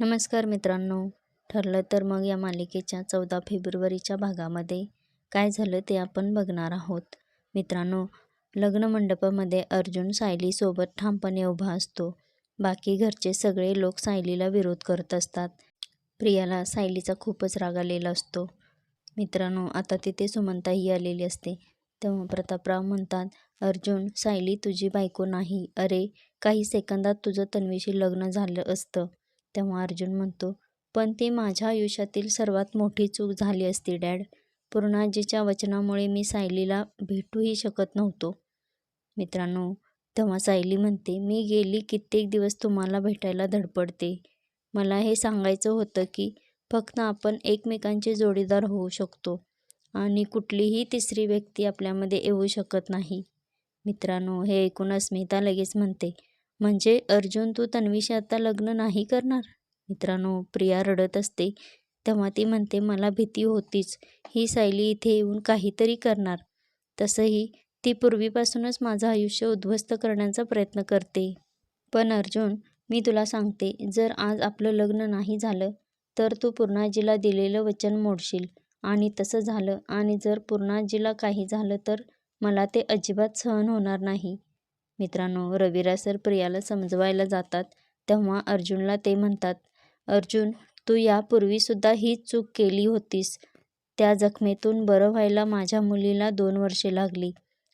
नमस्कार मित्रांनो. ठरलं तर मग या मालिकेच्या चौदा फेब्रुवारीच्या भागामध्ये काय झालं ते आपण बघणार आहोत. मित्रांनो लग्न मंडपामध्ये अर्जुन सायलीसोबत ठामपणे उभा असतो. बाकी घरचे सगळे लोक सायलीला विरोध करत असतात. प्रियाला सायलीचा खूपच राग आलेला असतो. मित्रांनो आता तिथे सुमंताही आलेली असते. तेव्हा प्रतापराव म्हणतात अर्जुन सायली तुझी बायको नाही. अरे काही सेकंदात तुझं तन्वीशी लग्न झालं असतं. तेव्हा अर्जुन म्हणतो पण ती माझ्या आयुष्यातील सर्वात मोठी चूक झाली असती डॅड. पूर्णाजीच्या वचनामुळे मी सायलीला भेटूही शकत नव्हतो. मित्रांनो तेव्हा सायली म्हणते मी गेली कित्येक दिवस तुम्हाला भेटायला धडपडते. मला हे सांगायचं होतं की फक्त आपण एकमेकांचे जोडीदार होऊ शकतो आणि कुठलीही तिसरी व्यक्ती आपल्यामध्ये येऊ शकत नाही. मित्रांनो हे ऐकून अस्मिता लगेच म्हणते म्हणजे अर्जुन तू तन्वीशी आता लग्न नाही करणार? मित्रांनो प्रिया रडत असते. तेव्हा ती म्हणते मला भीती होतीच. ही सायली इथे येऊन काहीतरी करणार. तसंही ती पूर्वीपासूनच माझं आयुष्य उद्ध्वस्त करण्याचा प्रयत्न करते. पण अर्जुन मी तुला सांगते जर आज आपलं लग्न नाही झालं तर तू पूर्णाजीला दिलेलं वचन मोडशील. आणि तसं झालं आणि जर पूर्णाजीला काही झालं तर मला ते अजिबात सहन होणार नाही. मित्रांनो रविराज सर प्रियाला समजवायला जातात तेव्हा अर्जुनला ते म्हणतात अर्जुन तू यापूर्वीसुद्धा हीच चूक केली होतीस. त्या जखमेतून बरं व्हायला माझ्या मुलीला दोन वर्षे लागली.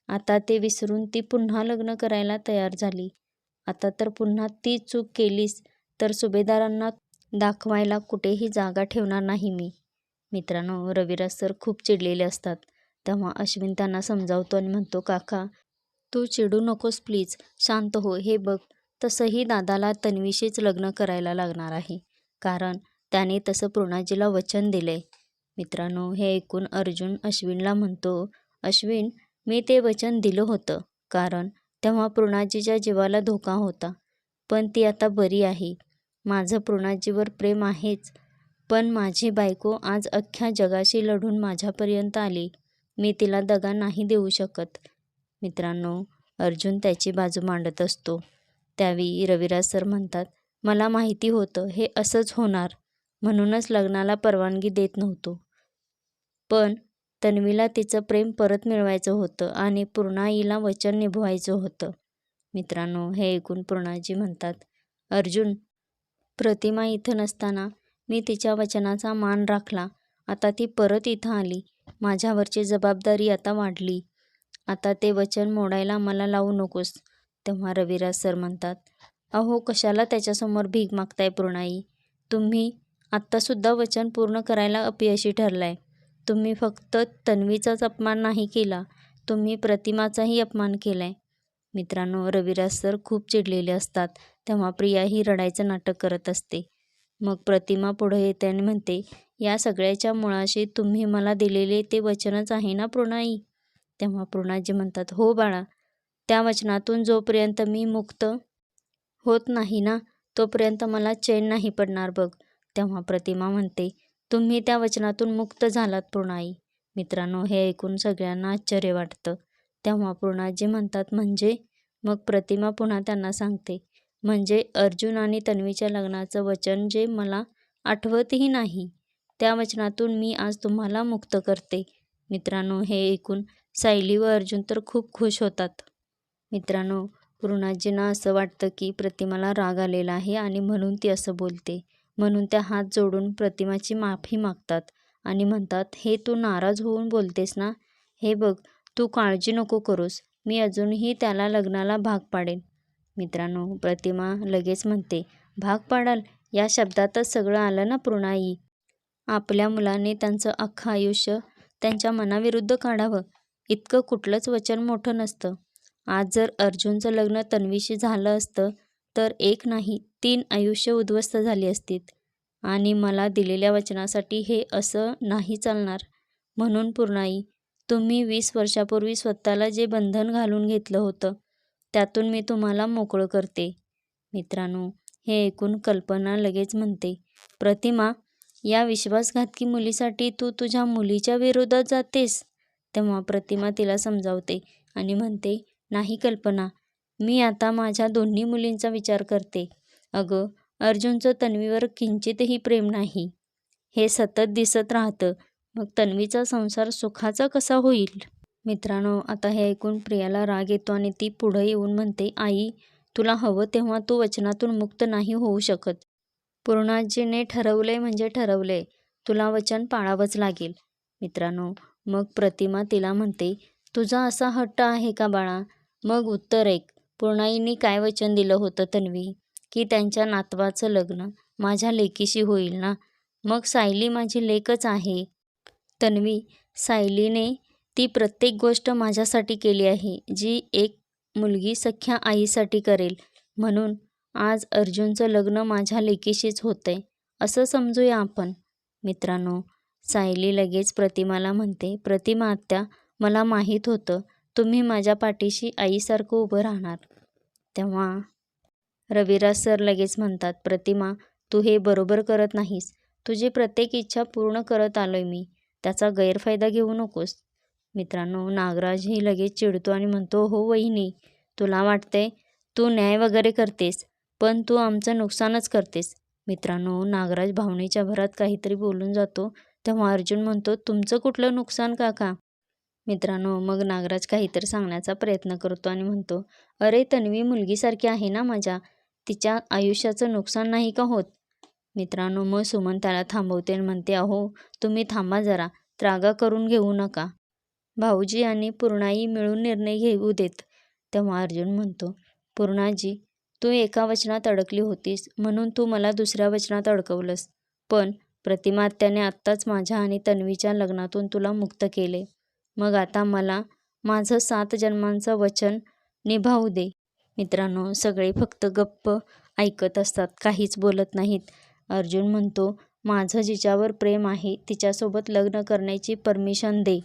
आता ते विसरून ती पुन्हा लग्न करायला तयार झाली. आता तर पुन्हा ती चूक केलीस तर सुभेदारांना दाखवायला कुठेही जागा ठेवणार नाही मी. मित्रांनो रविराज सर खूप चिडलेले असतात. तेव्हा अश्विन त्यांना समजावतो आणि म्हणतो काका तू चिडू नकोस प्लीज. शांत हो. हे बघ तसंही दादाला तन्वीशीच लग्न करायला लागणार आहे. कारण त्याने तसं पूर्णाजीला वचन दिले मित्रांनो हे ऐकून अर्जुन अश्विनला म्हणतो अश्विन मी ते वचन दिलं होतं. कारण तेव्हा पूर्णाजीच्या जीवाला धोका होता. पण ती आता बरी आहे. माझं पूर्णाजीवर प्रेम आहेच. पण माझी बायको आज अख्ख्या जगाशी लढून माझ्यापर्यंत आली. मी तिला दगा नाही देऊ शकत. मित्रांनो अर्जुन त्याची बाजू मांडत असतो. त्यावेळी रविराज सर म्हणतात मला माहिती होतं हे असंच होणार. म्हणूनच लग्नाला परवानगी देत नव्हतो. पण तन्वीला तिचं प्रेम परत मिळवायचं होतं आणि पूर्णाईला वचन निभवायचं होतं. मित्रांनो हे ऐकून पूर्णाजी म्हणतात अर्जुन प्रतिमा इथं नसताना मी तिच्या वचनाचा मान राखला. आता ती परत इथं आली. माझ्यावरची जबाबदारी आता वाढली. आता ते वचन मोडायला मला लावू नकोस तेव्हा रविराज सर म्हणतात. अहो कशाला त्याच्यासमोर भीक मागताय पूर्णाई? तुम्ही आत्तासुद्धा वचन पूर्ण करायला अपयशी ठरलाय. तुम्ही फक्त तन्वीचाच अपमान नाही केला तुम्ही प्रतिमाचाही अपमान केलाय. मित्रांनो रविराज सर खूप चिडलेले असतात तेव्हा प्रिया ही रडायचं नाटक करत असते. मग प्रतिमा पुढे येते आणि म्हणते या सगळ्याच्या मुळाशी तुम्ही मला दिलेले ते वचनच आहे ना पूर्णाई? तेव्हा पूर्णाजी म्हणतात हो बाळा त्या वचनातून जोपर्यंत मी मुक्त होत नाही ना तोपर्यंत मला चैन नाही पडणार बघ. तेव्हा प्रतिमा म्हणते तुम्ही त्या वचनातून मुक्त झालात पूर्णाई. मित्रांनो हे ऐकून सगळ्यांना आश्चर्य वाटतं. तेव्हा पूर्णाजी म्हणतात म्हणजे? मग प्रतिमा पुन्हा त्यांना सांगते म्हणजे अर्जुन आणि तन्वीच्या लग्नाचं वचन जे मला आठवतही नाही त्या वचनातून मी आज तुम्हाला मुक्त करते. मित्रांनो हे ऐकून सायली व अर्जुन तर खूप खुश होतात. मित्रांनो पूर्णाजींना असं वाटतं की प्रतिमाला राग आलेला आहे आणि म्हणून ती असं बोलते. म्हणून त्या हात जोडून प्रतिमाची माफी मागतात आणि म्हणतात हे तू नाराज होऊन बोलतेस ना? हे बघ तू काळजी नको करूस. मी अजूनही त्याला लग्नाला भाग पाडेन. मित्रांनो प्रतिमा लगेच म्हणते भाग पाडाल? या शब्दातच सगळं आलं ना पूर्णाई आपल्या मुलाने त्यांचं अख्खं आयुष्य त्यांच्या मनाविरुद्ध काढावं. इतकं कुठलंच वचन मोठं नसतं. आज जर अर्जुनचं लग्न तन्वीशी झालं असतं तर एक नाही तीन आयुष्य उद्ध्वस्त झाली असतीत. आणि मला दिलेल्या वचनासाठी हे असं नाही चालणार. म्हणून पूर्णाई तुम्ही वीस वर्षापूर्वी स्वतःला जे बंधन घालून घेतलं होतं त्यातून मी तुम्हाला मोकळं करते. मित्रांनो हे ऐकून कल्पना लगेच म्हणते प्रतिमा या विश्वासघातकी मुलीसाठी तू तुझ्या मुलीच्या विरोधात जातेस. तेव्हा प्रतिमा तिला समजावते आणि म्हणते नाही कल्पना मी आता माझ्या दोन्ही मुलींचा विचार करते. अगं अर्जुनचं तन्वीवर किंचितही प्रेम नाही. हे सतत दिसत राहतं. मग तन्वीचा संसार सुखाचा कसा होईल? मित्रांनो आता हे ऐकून प्रियाला राग येतो आणि ती पुढं येऊन म्हणते आई तुला हवं तेव्हा तू वचनातून मुक्त नाही होऊ शकत. पूर्णाजीने ठरवले म्हणजे ठरवले. तुला वचन पाळावंच लागेल. मित्रांनो मग प्रतिमा तिला म्हणते तुझा असा हट्ट आहे का बाळा? मग उत्तर एक पूर्णाईंनी काय वचन दिलं होतं तन्वी? की त्यांच्या नातवाचं लग्न माझ्या लेकीशी होईल ना? मग सायली माझी लेकच आहे. तन्वी सायलीने ती प्रत्येक गोष्ट माझ्यासाठी केली आहे जी एक मुलगी सख्या आईसाठी करेल. म्हणून आज अर्जुनचं लग्न माझ्या लेकीशीच होतंय असं समजूया आपण. मित्रांनो सायली लगेच प्रतिमाला म्हणते प्रतिमा आत्या मला माहीत होतं तुम्ही माझ्या पाठीशी आईसारखं उभं राहणार. तेव्हा रविराज सर लगेच म्हणतात प्रतिमा तू हे बरोबर करत नाहीस. तुझी प्रत्येक इच्छा पूर्ण करत आलोय मी. त्याचा गैरफायदा घेऊ नकोस. मित्रांनो नागराजही लगेच चिडतो आणि म्हणतो हो वहिनी तुला वाटतंय तू न्याय वगैरे करतेस. पण तू आमचं नुकसानच करतेस. मित्रांनो नागराज भावनेच्या भरात काहीतरी बोलून जातो. तेव्हा अर्जुन म्हणतो तुमचं कुठलं नुकसान काका? मित्रांनो मग नागराज काहीतरी सांगण्याचा प्रयत्न करतो आणि म्हणतो अरे तन्वी मुलगीसारखी आहे ना माझ्या? तिच्या आयुष्याचं नुकसान नाही का होत? मित्रांनो मग सुमन त्याला थांबवते आणि म्हणते अहो तुम्ही थांबा जरा. त्रागा करून घेऊ नका. भाऊजी आणि पूर्णाई मिळून निर्णय घेऊ देत. तेव्हा अर्जुन म्हणतो पूर्णाजी तू एका वचनात अडकली होतीस म्हणून तू मला दुसऱ्या वचनात अडकवलंस. पण प्रतिमात्याने आत्ताच माझ्या आणि तन्वीच्या लग्नातून तुला मुक्त केले. मग आता मला माझं सात जन्मांचं वचन निभावू दे. मित्रांनो सगळे फक्त गप्प ऐकत असतात काहीच बोलत नाहीत. अर्जुन म्हणतो माझं जिच्यावर प्रेम आहे तिच्यासोबत लग्न करण्याची परमिशन दे.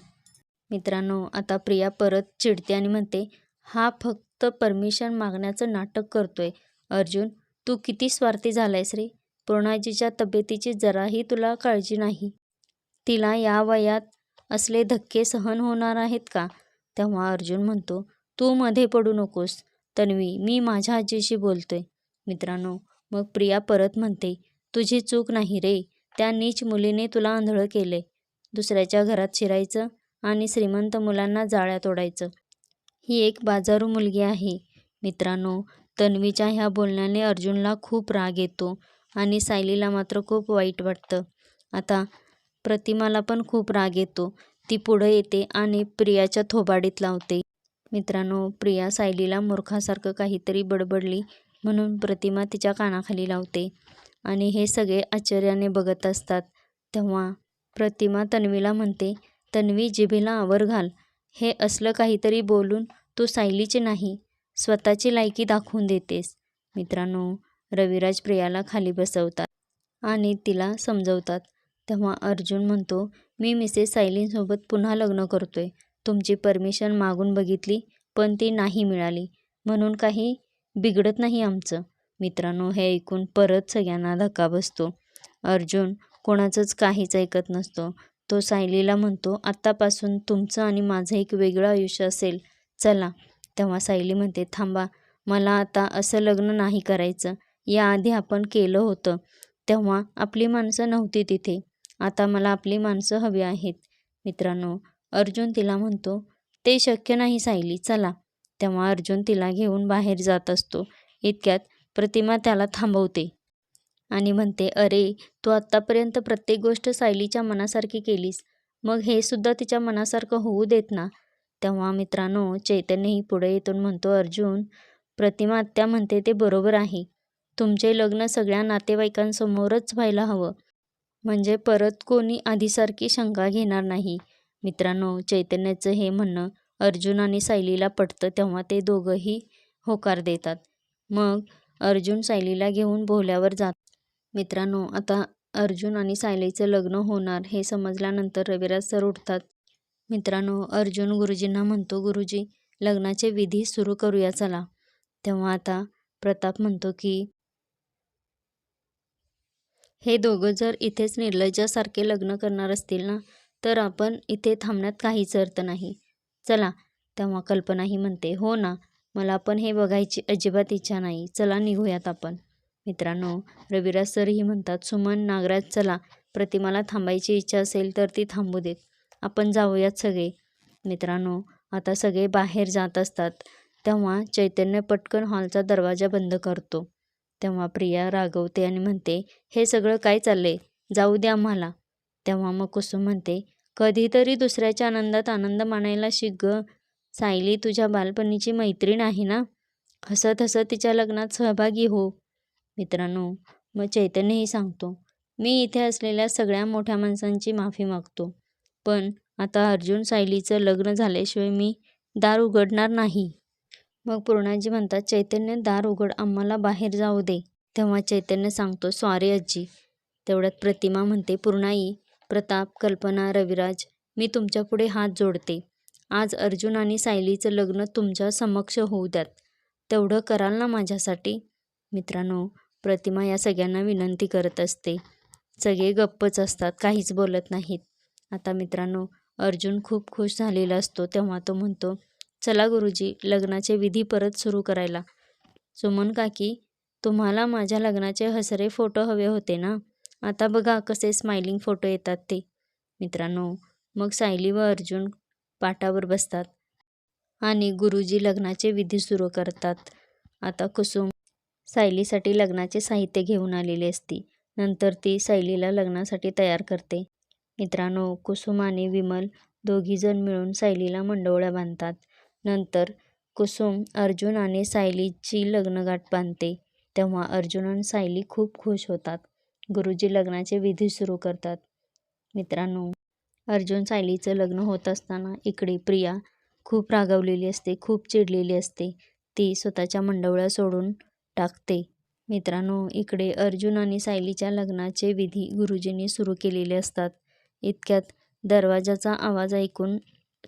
मित्रांनो आता प्रिया परत चिडते आणि म्हणते हा फक्त परमिशन मागण्याचं नाटक करतोय. अर्जुन तू किती स्वार्थी झालायस रे? पूर्णाजीच्या तब्येतीची जराही तुला काळजी नाही. तिला या वयात असले धक्के सहन होणार आहेत का? तेव्हा अर्जुन म्हणतो तू मध्ये पडू नकोस. तन्वी मी माझ्या आजीशी बोलतोय. मित्रांनो मग प्रिया परत म्हणते तुझी चूक नाही रे. त्या नीच मुलीने तुला आंधळं केले दुसऱ्याच्या घरात शिरायचं आणि श्रीमंत मुलांना जाळ्यात ओढायचं ही एक बाजारू मुलगी आहे. मित्रांनो तन्वीच्या ह्या बोलण्याने अर्जुनला खूप राग येतो आणि सायलीला मात्र खूप वाईट वाटतं. आता प्रतिमाला पण खूप राग येतो. ती पुढं येते आणि प्रियाच्या थोबाडीत लावते. मित्रांनो प्रिया सायलीला मूर्खासारखं काहीतरी बडबडली म्हणून प्रतिमा तिच्या कानाखाली लावते आणि हे सगळे आश्चर्याने बघत असतात. तेव्हा प्रतिमा तन्वीला म्हणते तन्वी जिभेला आवर घाल. हे असलं काहीतरी बोलून तू सायलीची नाही स्वतःची लायकी दाखवून देतेस. मित्रांनो रविराज प्रियाला खाली बसवतात आणि तिला समजवतात. तेव्हा अर्जुन म्हणतो मी मिसेस सायलींसोबत पुन्हा लग्न करतोय. तुमची परमिशन मागून बघितली पण ती नाही मिळाली. म्हणून काही बिघडत नाही आमचं. मित्रांनो हे ऐकून परत सगळ्यांना धक्का बसतो. अर्जुन कोणाचंच काहीच ऐकत नसतो. तो सायलीला म्हणतो आत्तापासून तुमचं आणि माझं एक वेगळं आयुष्य असेल. चला. तेव्हा सायली म्हणते थांबा मला आता असं लग्न नाही करायचं. याआधी आपण केलं होतं. तेव्हा आपली माणसं नव्हती तिथे. आता मला आपली माणसं हवी आहेत. मित्रांनो अर्जुन तिला म्हणतो ते शक्य नाही सायली चला. तेव्हा अर्जुन तिला घेऊन बाहेर जात असतो. इतक्यात प्रतिमा त्याला थांबवते. आणि म्हणते अरे तू आत्तापर्यंत प्रत्येक गोष्ट सायलीच्या मनासारखी केलीस. मग हे सुद्धा तिच्या मनासारखं होऊ देत ना? तेव्हा मित्रांनो चैतन्यही पुढे येतून म्हणतो अर्जुन प्रतिमा आत्या म्हणते ते बरोबर आहे. तुमचे लग्न सगळ्या नातेवाईकांसमोरच व्हायला हवं. म्हणजे परत कोणी आधीसारखी शंका घेणार नाही. मित्रांनो चैतन्याचं हे म्हणणं अर्जुन आणि सायलीला पटतं तेव्हा ते दोघंही होकार देतात. मग अर्जुन सायलीला घेऊन भोल्यावर जात. मित्रांनो आता अर्जुन आणि सायलीचं लग्न होणार हे समजल्यानंतर रविराज सर उठतात. मित्रांनो अर्जुन गुरुजींना म्हणतो गुरुजी लग्नाचे विधी सुरू करूया चला. तेव्हा आता प्रताप म्हणतो की हे दोघं जर इथेच निर्लज्जासारखे लग्न करणार असतील ना तर आपण इथे थांबण्यात काहीच अर्थ नाही. चला. तेव्हा कल्पनाही म्हणते हो ना मला पण हे बघायची अजिबात इच्छा नाही. चला निघूयात आपण. मित्रांनो रविराज सरही म्हणतात सुमन नागराज चला. प्रतिमाला थांबायची इच्छा असेल तर ती थांबू देत. आपण जाऊयात सगळे. मित्रांनो आता सगळे बाहेर जात असतात. तेव्हा चैतन्य पटकन हॉलचा दरवाजा बंद करतो. तेव्हा प्रिया रागवते आणि म्हणते हे सगळं काय चाललंय? जाऊ दे आम्हाला. तेव्हा मग कुसुम म्हणते कधीतरी दुसऱ्याच्या आनंदात आनंद मानायला शिक ग. सायली तुझ्या बालपणीची मैत्रीण आहे ना? हसत हसत तिच्या लग्नात सहभागी हो. मित्रांनो मग चैतन्यही सांगतो मी इथे असलेल्या सगळ्या मोठ्या माणसांची माफी मागतो. पण आता अर्जुन सायलीचं लग्न झाल्याशिवाय मी दार उघडणार नाही. मग पूर्णाजी म्हणतात चैतन्य दार उघड आम्हाला बाहेर जाऊ दे. तेव्हा चैतन्य सांगतो सॉरी आजी. तेवढ्यात प्रतिमा म्हणते पूर्णाई प्रताप कल्पना रविराज मी तुमच्यापुढे हात जोडते. आज अर्जुन आणि सायलीचं लग्न तुमच्या समक्ष होऊ द्यात. तेवढं कराल ना माझ्यासाठी? मित्रांनो प्रतिमा या सगळ्यांना विनंती करत असते. सगळे गप्पच असतात काहीच बोलत नाहीत. आता मित्रांनो अर्जुन खूप खुश झालेला असतो तेव्हा तो म्हणतो चला गुरुजी लग्नाचे विधी परत सुरू करायला. सुमन काकी तुम्हाला माझ्या लग्नाचे हसरे फोटो हवे होते ना? आता बघा कसे स्माइलिंग फोटो येतात ते. मित्रांनो मग सायली व अर्जुन पाटावर बसतात आणि गुरुजी लग्नाचे विधी सुरू करतात. आता कुसुम सायलीसाठी लग्नाचे साहित्य घेऊन आलेली असती. नंतर ती सायलीला लग्नासाठी तयार करते. मित्रांनो कुसुम आणि विमल दोघीजण मिळून सायलीला मंडवळ्या बांधतात. नंतर कुसुम अर्जुन आणि सायलीची लग्नगाठ बांधते. तेव्हा अर्जुन आणि सायली खूप खुश होतात. गुरुजी लग्नाचे विधी सुरू करतात. मित्रांनो अर्जुन सायलीचं लग्न होत असताना इकडे प्रिया खूप रागावलेली असते खूप चिडलेली असते. ती स्वतःच्या मंडवळ्या सोडून टाकते. मित्रांनो इकडे अर्जुन आणि सायलीच्या लग्नाचे विधी गुरुजींनी सुरू केलेले असतात. इतक्यात दरवाजाचा आवाज ऐकून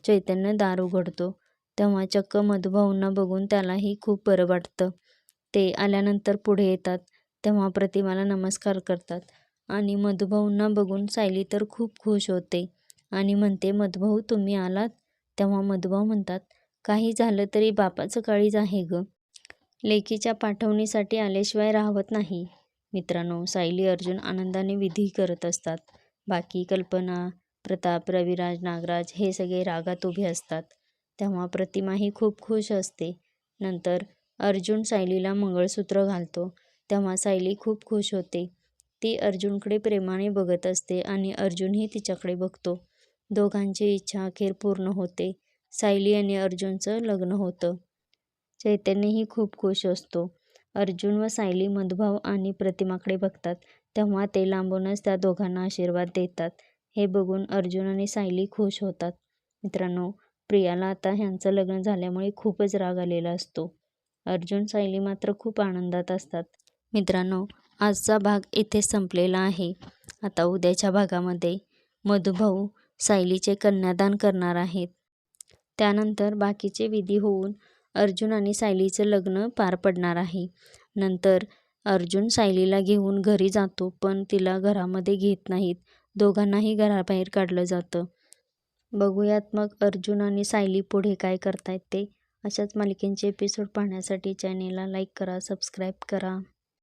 चैतन्य दार उघडतो. तेव्हा चक्क मधुभाऊंना बघून त्यालाही खूप बरं वाटतं. ते आल्यानंतर पुढे येतात. तेव्हा प्रतिमाला नमस्कार करतात. आणि मधुभाऊंना बघून सायली तर खूप खुश होते आणि म्हणते मधुभाऊ तुम्ही आलात? तेव्हा मधुभाऊ म्हणतात काही झालं तरी बापाचं काळीज आहे गं. लेकीच्या पाठवणीसाठी आल्याशिवाय राहवत नाही. मित्रांनो सायली अर्जुन आनंदाने विधी करत असतात. बाकी कल्पना प्रताप रविराज नागराज हे सगळे रागात उभे असतात. तेव्हा प्रतिमाही खूप खुश असते. नंतर अर्जुन सायलीला मंगळसूत्र घालतो. तेव्हा सायली खूप खुश होते. ती अर्जुनकडे प्रेमाने बघत असते आणि अर्जुनही तिच्याकडे बघतो. दोघांची इच्छा अखेर पूर्ण होते. सायली आणि अर्जुनचं लग्न होतं. चैतन्यही खूप खुश असतो. अर्जुन व सायली मधुभाव आणि प्रतिमाकडे बघतात. तेव्हा ते लांबूनच त्या दोघांना आशीर्वाद देतात. हे बघून अर्जुन आणि सायली खुश होतात. मित्रांनो प्रियाला आता ह्यांचं लग्न झाल्यामुळे खूपच राग आलेला असतो. अर्जुन सायली मात्र खूप आनंदात असतात. मित्रांनो आजचा भाग इथे संपलेला आहे. आता उद्याच्या भागामध्ये मधुभाऊ सायलीचे कन्यादान करणार आहेत. त्यानंतर बाकीचे विधी होऊन अर्जुन आणि सायलीचं लग्न पार पडणार आहे. नंतर अर्जुन सायलीला घेऊन घरी जातो पण तिला घरामध्ये घेत नाहीत. दोघांनाही घराबाहेर काढलं जातं. बघूयात मग अर्जुन आणि सायली पुढे काय करतायत ते. अशाच मालिकेंचे एपिसोड पाहण्यासाठी चॅनेलला लाईक करा सबस्क्राईब करा.